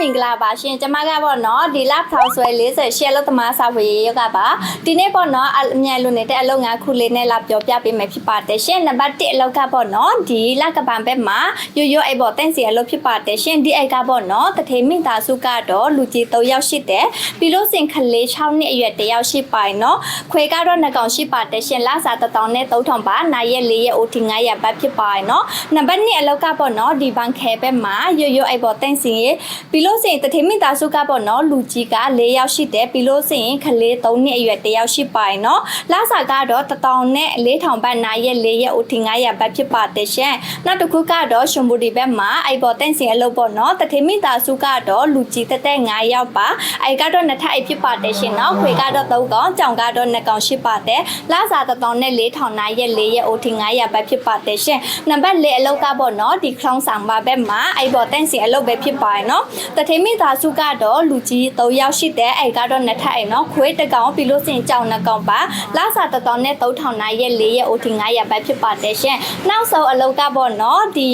မင်္ဂလာပါရှင်ကျမကပေါ့နော်ဒီလဖောက်ဆွဲ40ရှယ်လောက်သမားစာဝေးရောကပါဒီနေ့ပေါ့နော်အမြန်လူနေတဲ့အလုပ်ငန်းခုလေးနဲ့လာပြောပြပေးမယ်ဖြစ်ပါတယ်ရှင်နံပါတ်1အလုပ်ကပေါ့နော်ဒီလကပံဘက်မှာရိုးရိုးအိပ်ပေါ့တန့်စီအလုပ်ဖြစ်ပါတယ်ရှင်ဒီအိပ်ကပေါ့နော်တထေမိသားစုကတော့လူကြီး3ယောက်ရှိတယ်ပြီးလို့စင်ခလေး6နှစ်အရွယ်တယောက်ရှိပါနော်ခွေကတော့နှစ်ကောင်ရှိပါတယ်ရှင်လစာတစ်တောင်နဲ့3000ပါနိုင်ရက်4ရက် OT 900ဘတ်ဖြစ်ပါနော်နံပါတ်2အလုပ်ကပေါ့နော်ဒီဘန်ခဲဘက်မှာရိုးရိုးအိပ်ပေါ့တန့်စီရေပြီးလို့စင်တထေမိသားစုကပေါ့နော်လူကြီးက4ယောက်ရှိတယ်ပြီးလို့စင်ခလေး3နှစ်အရွယ်တယောက်ရှိပါနော်လစာကတော့တစ်တောင်နဲ့4000ဘတ်နိုင်ရက်4ရက် OT 900ဘတ်ဖြစ်ပါတယ်ရှင်နောက်တစ်ခုကတော့ရှင်ဘူဒီဘက်မှာအိပ်ပေါ့တန့်စီအလုပ်ပေါ့နော်တထေမိသားစုကတော့လူကြီးတက်တက်9ယောက်ပါအိုက်ကတော့နှစ်ထပ်အိပ်ဖြစ်ပါတယ်ရှင်နော်ခွေကတော့3ကောင်ကြောင်ကတော့2ကောင်ရှိပါတယ်လစာတစ်တောင်နဲ့4000နိုင်ရက်4ရက် OT 900ဘတ်ဖြစ်ပါတယ်ရှင်နံပါတ်4အလုပ်ကပေါ့နော်ဒီခေါင်းဆောင်ပါဘက်မှာအိပ်ပေါ့တန့်စီအလုပ်ပဲဖြစ်ပါတယ်နော်တထေမိသားစုကတော့လူကြီး3ယောက်ရှိတယ်အိုက်ကတော့နှစ်ထပ်အိမ်နော်ခွေးတစ်ကောင်ပြီးလို့စင်ကြောင်2ကောင်ပါလစာတစ်တောင်နဲ့3000နိုင်ရက်4ရက် OT 900ဘတ်ဖြစ်ပါတယ်ရှင်နောက်ဆုံးအလုပ်ကပေါ့နော်ဒီ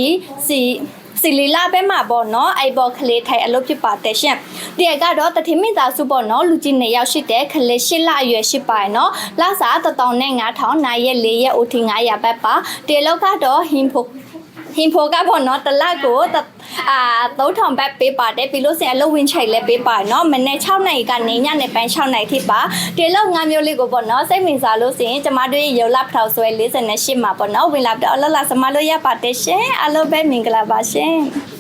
စီစီလီလာဘဲမှာပေါ့နော်အိုက်ဘော်ခလေးထိုင်အလုပ်ဖြစ်ပါတယ်ရှင်ဒီကတော့တထင်းမိသားစုပေါ့နော်လူကြီး2ယောက်ရှိတဲ့ခလေး8လအရွယ်ရှိပါရနော်လစာ1000နဲ့9000နိုင်ရက်4ရက် OT 900ဘတ်ပါဒီလောက်ကတော့ဟင်ဖို့ဟင်ဖိုကပေါ့နော်တစ်လက်ကိုတ အာ3000ဘတ်ပေးပါတယ်ပြီးလို့စင်အလုပ်ဝင်ချိတ်လည်းပေးပါနော်မနေ့6နိုင်ကနေညနေပိုင်း6နိုင်ထိပါဒီလောက်ငါမျိုးလေးကိုပေါ့နော်စိတ်ဝင်စားလို့စင်ကျမတို့ရဲ့ရုပ်လပ်ထောက်ဆွဲ48မှာပေါ့နော်ဝင်လာပြီးတော့အလလစမလို့ရပါတယ်ရှင်အလုပ်ပဲမင်္ဂလာပါရှင်